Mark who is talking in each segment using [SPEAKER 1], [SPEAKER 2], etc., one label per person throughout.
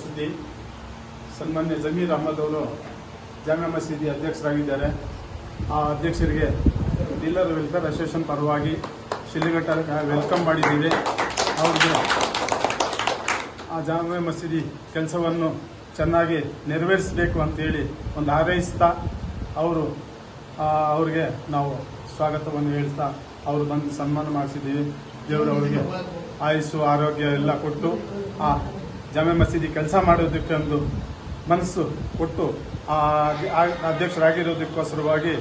[SPEAKER 1] ಸುದ್ದಿ ಸನ್ಮಾನ್ಯ ಜಮೀರ್ ಅಹಮದ್ ಅವರು ಜಾಮಿಯಾ ಮಸೀದಿ ಅಧ್ಯಕ್ಷರಾಗಿದ್ದಾರೆ. ಆ ಅಧ್ಯಕ್ಷರಿಗೆ ಡೀಲರ್ ವೆಲ್ಫೇರ್ ಅಸೋಸಿಯೇಷನ್ ಪರವಾಗಿ ಶಿಲಿಘಟ್ಟ ವೆಲ್ಕಮ್ ಮಾಡಿದ್ದೀವಿ. ಅವ್ರಿಗೆ ಆ ಜಾಮಿಯಾ ಮಸೀದಿ ಕೆಲಸವನ್ನು ಚೆನ್ನಾಗಿ ನೆರವೇರಿಸಬೇಕು ಅಂತೇಳಿ ಒಂದು ಹಾರೈಸ್ತಾ ಅವರು ಅವ್ರಿಗೆ ನಾವು ಸ್ವಾಗತವನ್ನು ಹೇಳ್ತಾ ಅವರು ಬಂದು ಸನ್ಮಾನ ಮಾಡಿಸಿದ್ದೀವಿ. ದೇವರು ಅವರಿಗೆ ಆಯಸ್ಸು, ಆರೋಗ್ಯ ಎಲ್ಲ ಕೊಟ್ಟು ಆ ಜಾಮೆ ಮಸೀದಿ ಕೆಲಸ ಮಾಡೋದಕ್ಕೆ ಒಂದು ಮನಸ್ಸು ಕೊಟ್ಟು ಅಧ್ಯಕ್ಷರಾಗಿರೋದಕ್ಕೋಸ್ಕರವಾಗಿ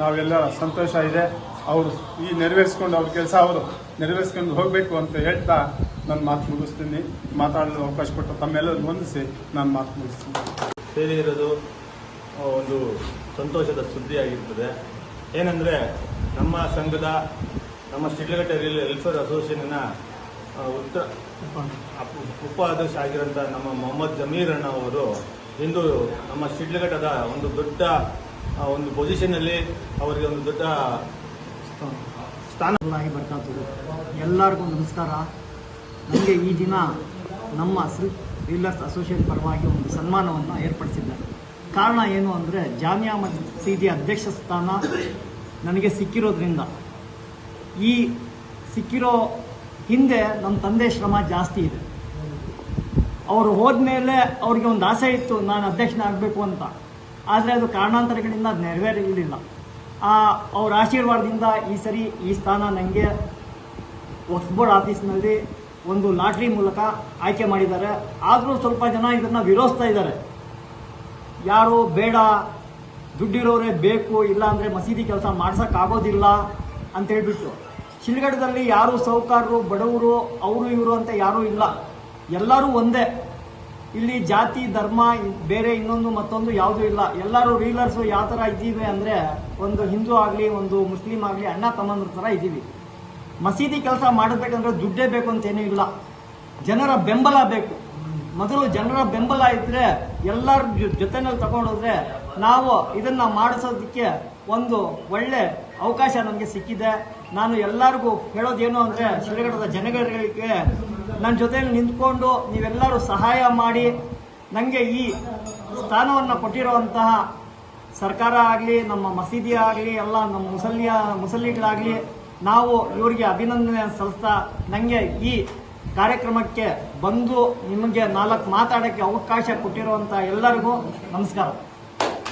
[SPEAKER 1] ನಾವೆಲ್ಲ ಸಂತೋಷ ಇದೆ. ಅವರು ಈ ನೆರವೇರಿಸ್ಕೊಂಡು ಅವ್ರ ಕೆಲಸ ಅವರು ನೆರವೇರಿಸ್ಕೊಂಡು ಹೋಗಬೇಕು ಅಂತ ಹೇಳ್ತಾ ನನ್ನ ಮಾತು ಮುಗಿಸ್ತೀನಿ. ಮಾತಾಡಲು ಅವಕಾಶ ಕೊಟ್ಟು ತಮ್ಮೆಲ್ಲರೂ ಹೊಂದಿಸಿ ನಾನು ಮಾತು ಮುಗಿಸ್ತೀನಿ.
[SPEAKER 2] ಸೇರಿ ಇರೋದು ಒಂದು ಸಂತೋಷದ ಸುದ್ದಿಯಾಗಿರ್ತದೆ. ಏನಂದರೆ ನಮ್ಮ ಸಂಘದ ನಮ್ಮ ಶಿಡ್ಲಘಟ್ಟ ವೆಲ್ಫೇರ್ ಅಸೋಸಿಯೇಷನ್ನ ಉತ್ತರ. ಉಪ ಆಗಿರೋಂಥ ನಮ್ಮ ಮೊಹಮ್ಮದ್ ಜಮೀರ್ ಅಣ್ಣ ಅವರು ಇಂದು ನಮ್ಮ ಶಿಡ್ಲಘಟ್ಟದ ಒಂದು ದೊಡ್ಡ ಒಂದು ಒಂದು ಪೊಸಿಷನ್ನಲ್ಲಿ ಅವರಿಗೆ ಒಂದು ದೊಡ್ಡ ಸ್ಥಾನ.
[SPEAKER 3] ಬರ್ತಾ ಎಲ್ಲರಿಗೂ ನಮಸ್ಕಾರ. ನನಗೆ ಈ ದಿನ ನಮ್ಮ ಸಿಲ್ಕ್ ಡೀಲರ್ಸ್ ಅಸೋಸಿಯೇಷನ್ ಪರವಾಗಿ ಒಂದು ಸನ್ಮಾನವನ್ನು ಏರ್ಪಡಿಸಿದ್ದಾರೆ. ಕಾರಣ ಏನು ಅಂದರೆ ಜಾಮಿಯಾ ಮಸೀದಿ ಅಧ್ಯಕ್ಷ ಸ್ಥಾನ ನನಗೆ ಸಿಕ್ಕಿರೋದ್ರಿಂದ. ಈ ಸಿಕ್ಕಿರೋ ಹಿಂದೆ ನಮ್ಮ ತಂದೆ ಶ್ರಮ ಜಾಸ್ತಿ ಇದೆ. ಅವರು ಹೋದ್ಮೇಲೆ ಅವ್ರಿಗೆ ಒಂದು ಆಸೆ ಇತ್ತು, ನಾನು ಅಧ್ಯಕ್ಷನಾಗಬೇಕು ಅಂತ. ಆದರೆ ಅದು ಕಾರಣಾಂತರಗಳಿಂದ ನೆರವೇರಿರಲಿಲ್ಲ. ಆ, ಅವ್ರ ಆಶೀರ್ವಾದದಿಂದ ಈ ಸರಿ ಈ ಸ್ಥಾನ ನನಗೆ ವಕ್ಫ್ ಬೋರ್ಡ್ ಆಫೀಸ್ನಲ್ಲಿ ಒಂದು ಲಾಟ್ರಿ ಮೂಲಕ ಆಯ್ಕೆ ಮಾಡಿದ್ದಾರೆ. ಆದರೂ ಸ್ವಲ್ಪ ಜನ ಇದನ್ನು ವಿರೋಧಿಸ್ತಾ ಇದ್ದಾರೆ. ಯಾರು ಬೇಡ, ದುಡ್ಡಿರೋರೇ ಬೇಕು, ಇಲ್ಲ ಅಂದರೆ ಮಸೀದಿ ಕೆಲಸ ಮಾಡ್ಸೋಕ್ಕಾಗೋದಿಲ್ಲ ಅಂತ ಹೇಳ್ಬಿಟ್ಟು ಶಿಲ್ಗಡದಲ್ಲಿ ಯಾರು ಸಾಹುಕಾರರು ಬಡವರು, ಅವರು, ಇವರು ಅಂತ ಯಾರೂ ಇಲ್ಲ. ಎಲ್ಲರೂ ಒಂದೇ. ಇಲ್ಲಿ ಜಾತಿ, ಧರ್ಮ, ಬೇರೆ ಇನ್ನೊಂದು ಮತ್ತೊಂದು ಯಾವುದೂ ಇಲ್ಲ. ಎಲ್ಲರೂ ರೀಲರ್ಸು ಯಾವ ಥರ ಇದ್ದೀವಿ ಅಂದರೆ ಒಂದು ಹಿಂದೂ ಆಗಲಿ, ಒಂದು ಮುಸ್ಲಿಂ ಆಗಲಿ, ಅಣ್ಣ, ತಮ್ಮಂದ್ರ ಥರ ಇದ್ದೀವಿ. ಮಸೀದಿ ಕೆಲಸ ಮಾಡಬೇಕಂದ್ರೆ ದುಡ್ಡೇ ಬೇಕು ಅಂತೇನೂ ಇಲ್ಲ. ಜನರ ಬೆಂಬಲ ಬೇಕು. ಮೊದಲು ಜನರ ಬೆಂಬಲ ಇದ್ದರೆ ಎಲ್ಲರ ಜೊತೆನಲ್ಲಿ ತಗೊಂಡೋದ್ರೆ ನಾವು ಇದನ್ನು ಮಾಡಿಸೋದಕ್ಕೆ ಒಂದು ಒಳ್ಳೆ ಅವಕಾಶ ನನಗೆ ಸಿಕ್ಕಿದೆ. ನಾನು ಎಲ್ಲರಿಗೂ ಹೇಳೋದೇನು ಅಂದರೆ ಶಿರಗಡದ ಜನಗಳಿಗೆ ನನ್ನ ಜೊತೆಯಲ್ಲಿ ನಿಂತ್ಕೊಂಡು ನೀವೆಲ್ಲರೂ ಸಹಾಯ ಮಾಡಿ. ನನಗೆ ಈ ಸ್ಥಾನವನ್ನು ಕೊಟ್ಟಿರುವಂತಹ ಸರ್ಕಾರ ಆಗಲಿ, ನಮ್ಮ ಮಸೀದಿ ಆಗಲಿ, ಎಲ್ಲ ನಮ್ಮ ಮುಸಲ್ಯ ಮುಸಲ್ಲಿಗಳಾಗಲಿ, ನಾವು ಇವರಿಗೆ ಅಭಿನಂದನೆ ಸಲ್ಲಿಸ್ತಾ ನನಗೆ ಈ ಕಾರ್ಯಕ್ರಮಕ್ಕೆ ಬಂದು ನಿಮಗೆ ನಾಲ್ಕು ಮಾತಾಡೋಕ್ಕೆ ಅವಕಾಶ ಕೊಟ್ಟಿರುವಂಥ ಎಲ್ಲರಿಗೂ ನಮಸ್ಕಾರ.